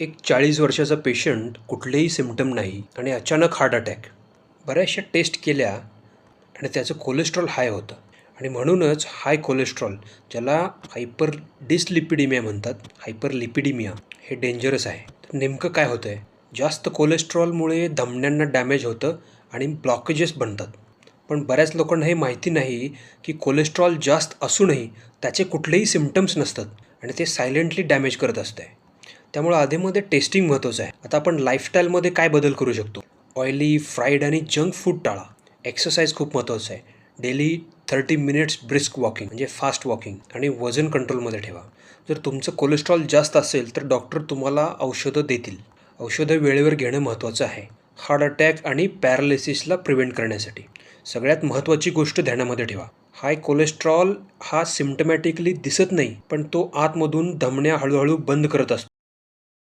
एक चाळीस वर्षाचा पेशंट कुठलेही सिम्पटम नाही आणि अचानक हार्ट अटॅक बऱ्याचशा टेस्ट केल्या आणि त्याचं कोलेस्ट्रॉल हाय होतं. आणि म्हणूनच हाय कोलेस्ट्रॉल ज्याला हायपर डिसलिपिडिमिया म्हणतात हायपर लिपिडिमिया हे डेंजरस आहे. तर नेमकं काय होतं आहे जास्त कोलेस्ट्रॉलमुळे धमन्यांना डॅमेज होतं आणि ब्लॉकेजेस बनतात. पण बऱ्याच लोकांना हे माहिती नाही की कोलेस्ट्रॉल जास्त असूनही त्याचे कुठलेही सिम्टम्स नसतात आणि ते सायलेंटली डॅमेज करत असते त्यामुळं आधीमध्ये टेस्टिंग महत्त्वाचं आहे. आता आपण लाईफस्टाईलमध्ये काय बदल करू शकतो? ऑइली फ्राईड आणि जंक फूड टाळा. एक्सरसाइज खूप महत्त्वाचं आहे. Daily thirty minutes brisk walking म्हणजे फास्ट वॉकिंग आणि वजन कंट्रोलमध्ये ठेवा. जर तुमचं कोलेस्ट्रॉल जास्त असेल तर डॉक्टर तुम्हाला औषधं देतील. औषधं वेळेवर घेणं महत्त्वाचं आहे. हार्ट अटॅक आणि पॅरालिसिसला प्रिव्हेंट करण्यासाठी. सगळ्यात महत्त्वाची गोष्ट ध्यानामध्ये ठेवा. हाय कोलेस्ट्रॉल हा सिमटमॅटिकली दिसत नाही पण तो आतमधून धमण्या हळूहळू बंद करत असतो.